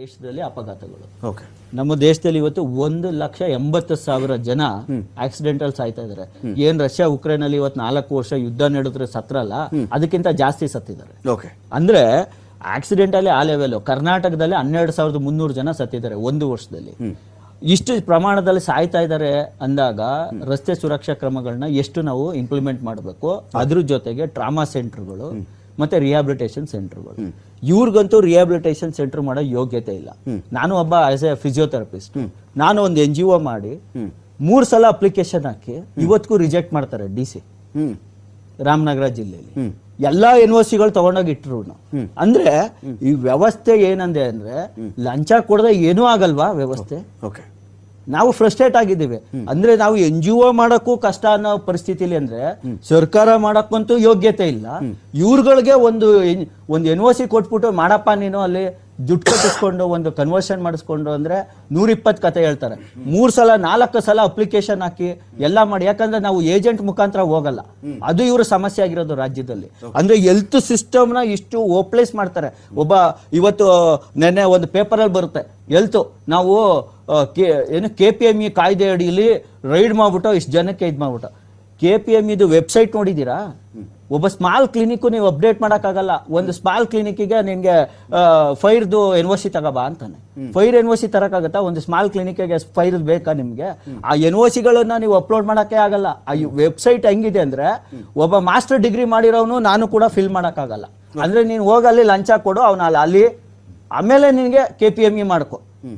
ದೇಶದಲ್ಲಿ ಅಪಘಾತಗಳು. ಓಕೆ. ನಮ್ಮ ದೇಶದಲ್ಲಿ ಇವತ್ತು ಒಂದು ಲಕ್ಷ ಎಂಬತ್ತು ಸಾವಿರ ಜನ ಆಕ್ಸಿಡೆಂಟಲ್ ಸಾಯ್ತಾ ಇದಾರೆ. ಏನ್ ರಷ್ಯಾ ಉಕ್ರೇನ್ ಅಲ್ಲಿ ಇವತ್ತು ನಾಲ್ಕು ವರ್ಷ ಯುದ್ಧ ನಡೆದ್ರೆ ಸತ್ರಲ್ಲ ಅದಕ್ಕಿಂತ ಜಾಸ್ತಿ ಸತ್ತಿದ್ದಾರೆ. ಅಂದ್ರೆ ಆಕ್ಸಿಡೆಂಟ್ ಅಲ್ಲಿ ಆ ಲೆವೆಲ್ ಕರ್ನಾಟಕದಲ್ಲಿ ಹನ್ನೆರಡು ಸಾವಿರದ ಮುನ್ನೂರು ಜನ ಸತ್ತಿದ್ದಾರೆ ಒಂದು ವರ್ಷದಲ್ಲಿ. ಇಷ್ಟು ಪ್ರಮಾಣದಲ್ಲಿ ಸಾಯ್ತಾ ಇದ್ದಾರೆ ಅಂದಾಗ ರಸ್ತೆ ಸುರಕ್ಷಾ ಕ್ರಮಗಳನ್ನ ಎಷ್ಟು ನಾವು ಇಂಪ್ಲಿಮೆಂಟ್ ಮಾಡಬೇಕು ಅದ್ರ ಜೊತೆಗೆ ಟ್ರಾಮಾ ಸೆಂಟರ್ಗಳು ಮತ್ತೆ ರಿಹಾಬಿಲಿಟೇಷನ್ ಸೆಂಟರ್ಗಳು ಇವ್ರಿಗಂತೂ ರಿಹಾಬಿಲಿಟೇಷನ್ ಸೆಂಟರ್ ಮಾಡೋ ಯೋಗ್ಯತೆ ಇಲ್ಲ. ನಾನು ಒಬ್ಬ ಆಸ್ ಎ ಫಿಸಿಯೋಥೆರಪಿಸ್ಟ್ ನಾನು ಒಂದು ಎನ್ ಜಿ ಒ ಮಾಡಿ ಮೂರ್ ಸಲ ಅಪ್ಲಿಕೇಶನ್ ಹಾಕಿ ಇವತ್ತಿಗೂ ರಿಜೆಕ್ಟ್ ಮಾಡ್ತಾರೆ ಡಿ ಸಿ ರಾಮನಗರ ಜಿಲ್ಲೆಯಲ್ಲಿ ಎಲ್ಲಾ ಸಿಗಳು ತಗೊಂಡೋಗಿ ಇಟ್ರು ಅಂದ್ರೆ ಈ ವ್ಯವಸ್ಥೆ ಏನಂದೆ ಅಂದ್ರೆ ಲಂಚ ಕೊಡದೆ ಏನೂ ಆಗಲ್ವಾ ವ್ಯವಸ್ಥೆ? ಓಕೆ. ನಾವು ಫ್ರಸ್ಟ್ರೇಟ್ ಆಗಿದ್ದೀವಿ. ಅಂದ್ರೆ ನಾವು ಎನ್ ಜಿ ಒ ಮಾಡಕ್ಕೂ ಕಷ್ಟ ಅನ್ನೋ ಪರಿಸ್ಥಿತಿಲಿ ಅಂದ್ರೆ ಸರ್ಕಾರ ಮಾಡಕ್ಕಂತೂ ಯೋಗ್ಯತೆ ಇಲ್ಲ. ಇವ್ರುಗಳಿಗೆ ಒಂದು ಒಂದು ಎನ್ ಒ ಸಿ ಕೊಟ್ಬಿಟ್ಟು, ಮಾಡಪ್ಪ ನೀನು ಅಲ್ಲಿ ದುಡ್ಡು ಕಟ್ಟಿಸ್ಕೊಂಡು, ಒಂದು ಕನ್ವರ್ಷನ್ ಮಾಡಿಸ್ಕೊಂಡು ಅಂದ್ರೆ ನೂರಿಪ್ಪತ್ತು ಕತೆ ಹೇಳ್ತಾರೆ. ಮೂರ್ ಸಲ, ನಾಲ್ಕು ಸಲ ಅಪ್ಲಿಕೇಶನ್ ಹಾಕಿ ಎಲ್ಲ ಮಾಡಿ. ಯಾಕಂದ್ರೆ ನಾವು ಏಜೆಂಟ್ ಮುಖಾಂತರ ಹೋಗಲ್ಲ. ಅದು ಇವರು ಸಮಸ್ಯೆ ಆಗಿರೋದು ರಾಜ್ಯದಲ್ಲಿ. ಅಂದ್ರೆ ಹೆಲ್ತ್ ಸಿಸ್ಟಮ್ನ ಇಷ್ಟು ಓಪ್ಲೇಸ್ ಮಾಡ್ತಾರೆ. ಒಬ್ಬ, ಇವತ್ತು ನೆನ್ನೆ ಒಂದು ಪೇಪರಲ್ಲಿ ಬರುತ್ತೆ. ಹೆಲ್ತ್ ನಾವು ಕೆ ಏನು ಕೆ ಪಿ ಎಂ ಇ ಕಾಯ್ದೆ ಅಡಿಯಲ್ಲಿ ರೈಡ್ ಮಾಡ್ಬಿಟ್ಟು ಇಷ್ಟು ಜನಕ್ಕೆ ಇದು ಮಾಡ್ಬಿಟ್ಟು. ಕೆ ಪಿ ಎಂ ಇದು ವೆಬ್ಸೈಟ್ ನೋಡಿದ್ದೀರಾ? ಒಬ್ಬ ಸ್ಮಾಲ್ ಕ್ಲಿನಿಕ್ ನೀವು ಅಪ್ಡೇಟ್ ಮಾಡೋಕ್ಕಾಗಲ್ಲ. ಒಂದು ಸ್ಮಾಲ್ ಕ್ಲಿನಿಕ್ಗೆ ನಿಮಗೆ ಫೈರ್ದು ಎನ್ ಒ ಸಿ ತಗೋಬಾ ಅಂತಾನೆ. ಫೈರ್ ಎನ್ ಒ ಸಿ ತರೋಕ್ಕಾಗತ್ತಾ? ಒಂದು ಸ್ಮಾಲ್ ಕ್ಲಿನಿಕ್ಗೆ ಫೈರ್ ಬೇಕಾ ನಿಮಗೆ? ಆ ಎನ್ ಒ ಸಿಗಳನ್ನು ನೀವು ಅಪ್ಲೋಡ್ ಮಾಡೋಕ್ಕೆ ಆಗಲ್ಲ. ಆ ವೆಬ್ಸೈಟ್ ಹೆಂಗಿದೆ ಅಂದರೆ ಒಬ್ಬ ಮಾಸ್ಟರ್ ಡಿಗ್ರಿ ಮಾಡಿರೋನು ನಾನು ಕೂಡ ಫಿಲ್ ಮಾಡೋಕ್ಕಾಗಲ್ಲ. ಅಂದರೆ ನೀನು ಹೋಗಲ್ಲಿ ಲಂಚ ಕೊಡು ಅವನ ಅಲ್ಲಿ ಆಮೇಲೆ ನಿನಗೆ ಕೆ ಪಿ ಎಂ ಇ ಮಾಡ್ಕೊ.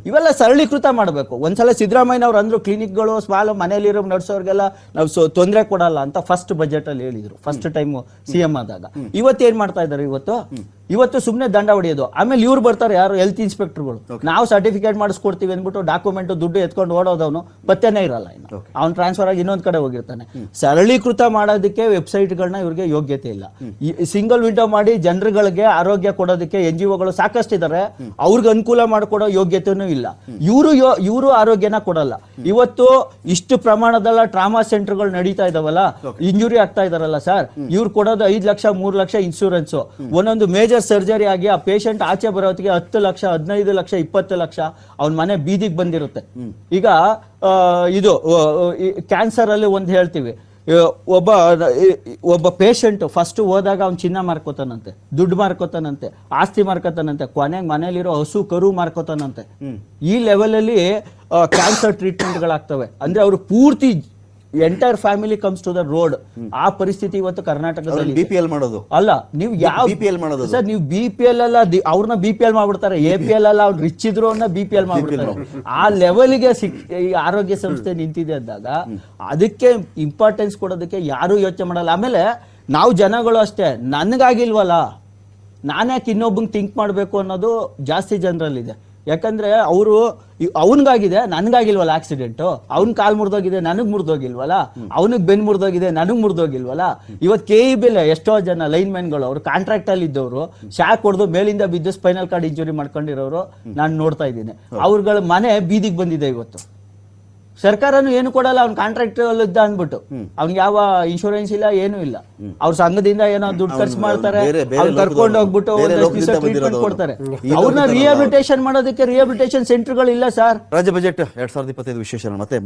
ಇವೆಲ್ಲ ಸರಳೀಕೃತ ಮಾಡಬೇಕು. ಒಂದ್ಸಲ ಸಿದ್ದರಾಮಯ್ಯ ಅವ್ರು ಅಂದ್ರು ಕ್ಲಿನಿಕ್ಗಳು ಸ್ಮಾಲ್ ಮನೇಲಿರೋ ನಡ್ಸೋರ್ಗೆಲ್ಲ ನಾವು ತೊಂದರೆ ಕೊಡಲ್ಲ ಅಂತ ಫಸ್ಟ್ ಬಜೆಟ್ ಅಲ್ಲಿ ಹೇಳಿದ್ರು. ಫಸ್ಟ್ ಟೈಮ್ ಸಿ ಎಂ ಆದಾಗ. ಇವತ್ತು ಏನ್ ಮಾಡ್ತಾ ಇದ್ದಾರೆ ಇವತ್ತು? ಇವತ್ತು ಸುಮ್ಮನೆ ದಂಡ ಹೊಡೆಯೋದು. ಆಮೇಲೆ ಇವ್ರು ಬರ್ತಾರೆ ಯಾರು ಹೆಲ್ತ್ ಇನ್ಸ್ಪೆಕ್ಟರ್ಗಳು ನಾವು ಸರ್ಟಿಫಿಕೇಟ್ ಮಾಡಿಸ್ಕೊಡ್ತೀವಿ ಅಂದ್ಬಿಟ್ಟು ಡಾಕ್ಯುಮೆಂಟ್ ದುಡ್ಡು ಎತ್ಕೊಂಡು ಓಡೋದವನು ಪತ್ತೆನೇ ಇರಲ್ಲ ಇನ್ನು. ಅವ್ನು ಟ್ರಾನ್ಸ್ಫರ್ ಆಗಿ ಇನ್ನೊಂದು ಕಡೆ ಹೋಗಿರ್ತಾನೆ. ಸರಳೀಕೃತ ಮಾಡೋದಕ್ಕೆ ವೆಬ್ಸೈಟ್ಗಳನ್ನ ಇವ್ರಿಗೆ ಯೋಗ್ಯತೆ ಇಲ್ಲ. ಸಿಂಗಲ್ ವಿಂಡೋ ಮಾಡಿ ಜನರುಗಳಿಗೆ ಆರೋಗ್ಯ ಕೊಡೋದಕ್ಕೆ ಎನ್ ಜಿ ಒಗಳು ಸಾಕಷ್ಟಿದ್ದಾರೆ ಅವ್ರಿಗೆ ಅನುಕೂಲ ಮಾಡಿಕೊಡೋ ಯೋಗ್ಯತೆನೂ ಇಲ್ಲ. ಇವರು ಇವರು ಆರೋಗ್ಯನ ಕೊಡಲ್ಲ. ಇವತ್ತು ಇಷ್ಟು ಪ್ರಮಾಣದಲ್ಲ ಟ್ರಾಮಾ ಸೆಂಟರ್ಗಳು ನಡೀತಾ ಇದಾವಲ್ಲ ಇಂಜುರಿ ಆಗ್ತಾ ಇದಾರಲ್ಲ ಸರ್ ಇವ್ರು ಕೊಡೋದು ಐದು ಲಕ್ಷ ಮೂರು ಲಕ್ಷ ಇನ್ಶೂರೆನ್ಸ್ ಒಂದೊಂದು ಮೇಜರ್ ಸರ್ಜರಿ ಆಗಿ ಆ ಪೇಷಂಟ್ ಆಚೆ ಬರೋತ್ತಿಗೆ ಹತ್ತು ಲಕ್ಷ ಹದಿನೈದು ಲಕ್ಷ ಇಪ್ಪತ್ತು ಲಕ್ಷ ಅವ್ನ ಮನೆ ಬೀದಿಗೆ ಬಂದಿರುತ್ತೆ. ಈಗ ಇದು ಕ್ಯಾನ್ಸರ್ ಅಲ್ಲಿ ಒಂದು ಹೇಳ್ತೀವಿ. ಒಬ್ಬ ಒಬ್ಬ ಪೇಷಂಟ್ ಫಸ್ಟ್ ಹೋದಾಗ ಅವ್ನು ಚಿನ್ನ ಮಾರ್ಕೋತಾನಂತೆ ದುಡ್ಡು ಮಾರ್ಕೋತಾನಂತೆ ಆಸ್ತಿ ಮಾರ್ಕೋತಾನಂತೆ ಕೊನೆಗೆ ಮನೇಲಿರೋ ಹಸು ಕರು ಮಾರ್ಕೋತಾನಂತೆ. ಈ ಲೆವೆಲಲ್ಲಿ ಕ್ಯಾನ್ಸರ್ ಟ್ರೀಟ್ಮೆಂಟ್ಗಳಾಗ್ತವೆ ಅಂದ್ರೆ ಅವರು ಪೂರ್ತಿ entire family comes to the road ಆ ಪರಿಸ್ಥಿತಿ ಇವತ್ತು ಕರ್ನಾಟಕದಲ್ಲಿ ಬಿ ಪಿ ಎಲ್ ಮಾಡೋದು. ಅಲ್ಲ ನೀವು ಯಾವ ಎಲ್ ಮಾಡೋದು. ಸರ್ ನೀವು ಬಿ ಪಿ ಎಲ್ ಅಲ್ಲ ಅವ್ರನ್ನ ಬಿ ಪಿ ಎಲ್ ಮಾಡ್ಬಿಡ್ತಾರೆ. ಎ ಪಿ ಎಲ್ ಅಲ್ಲ ಅವ್ರು ರಿಚ್ ಇದ್ರು ಅವ್ರನ್ನ ಪಿ ಎಲ್ ಮಾಡ್ಬಿಡ್ತಾರೆ. ಆ ಲೆವೆಲ್ಗೆ ಸಿಕ್ ಈ ಆರೋಗ್ಯ ಸಂಸ್ಥೆ ನಿಂತಿದೆ ಅಂದಾಗ ಅದಕ್ಕೆ ಇಂಪಾರ್ಟೆನ್ಸ್ ಕೊಡೋದಕ್ಕೆ ಯಾರು ಯೋಚನೆ ಮಾಡಲ್ಲ. ಆಮೇಲೆ ನಾವು ಜನಗಳು ಅಷ್ಟೇ ನನಗಾಗಿಲ್ವಲ್ಲ? ನಾನ್ಯಾಕೆ ಇನ್ನೊಬ್ಬಂಗೆ ಥಿಂಕ್ ಮಾಡಬೇಕು ಅನ್ನೋದು ಜಾಸ್ತಿ ಜನರಲ್ಲಿದೆ. ಯಾಕಂದ್ರೆ ಅವರು ಅವನಿಗಾಗಿದೆ ನನಗಾಗಿಲ್ವಲ್ಲ ಆಕ್ಸಿಡೆಂಟು ಅವ್ನ ಕಾಲ್ ಮುರಿದೋಗಿದೆ ನನಗ್ ಮುರಿದೋಗಿಲ್ವಲ್ಲ? ಅವನಿಗೆ ಬೆನ್ ಮುರಿದೋಗಿದೆ ನನಗ್ ಮುರಿದೋಗಿಲ್ವಲ್ಲ? ಇವತ್ ಕೆ ಇ ಬೆಲೆ ಎಷ್ಟೋ ಜನ ಲೈನ್ ಮ್ಯಾನ್ಗಳು ಅವರು ಕಾಂಟ್ರಾಕ್ಟ್ ಅಲ್ಲಿ ಇದ್ದವರು ಶಾಕ್ ಹೊಡೆದು ಮೇಲಿಂದ ಬಿದ್ದು ಸ್ಪೈನಲ್ ಕಾರ್ಡ್ ಇಂಜುರಿ ಮಾಡ್ಕೊಂಡಿರೋರು ನಾನು ನೋಡ್ತಾ ಇದ್ದೀನಿ. ಅವ್ರಗಳ ಮನೆ ಬೀದಿಗೆ ಬಂದಿದೆ ಇವತ್ತು. ಸರ್ಕಾರನು ಏನು ಕೊಡಲ್ಲ ಅವ್ನ ಕಾಂಟ್ರಾಕ್ಟ್ ಇದ್ದ ಅಂದ್ಬಿಟ್ಟು. ಅವ್ನಿಗೆ ಯಾವ ಇನ್ಶೂರೆನ್ಸ್ ಇಲ್ಲ ಏನು ಇಲ್ಲ. ಅವ್ರ ಸಂಘದಿಂದ ಏನೋ ದುಡ್ಡು ಖರ್ಚು ಮಾಡ್ತಾರೆ ಕರ್ಕೊಂಡು ಹೋಗ್ಬಿಟ್ಟು ಟ್ರೀಟ್ಮೆಂಟ್ ಕೊಡ್ತಾರೆ. ಅವ್ರನ್ನ ರಿಯಾಬಿಟೇಷನ್ ರಿಹಾಬಿಲಿಟೇಷನ್ ಮಾಡೋದಕ್ಕೆ ರಿಹಾಬಿಲಿಟೇಷನ್ ಸೆಂಟರ್ಗಳಿಲ್ಲ ಸರ್ ರಾಜ್ಯ ಬಜೆಟ್ ಎರಡ್ ಸಾವಿರದ ಇಪ್ಪತ್ತೈದು ವಿಶೇಷ ಮತ್ತೆ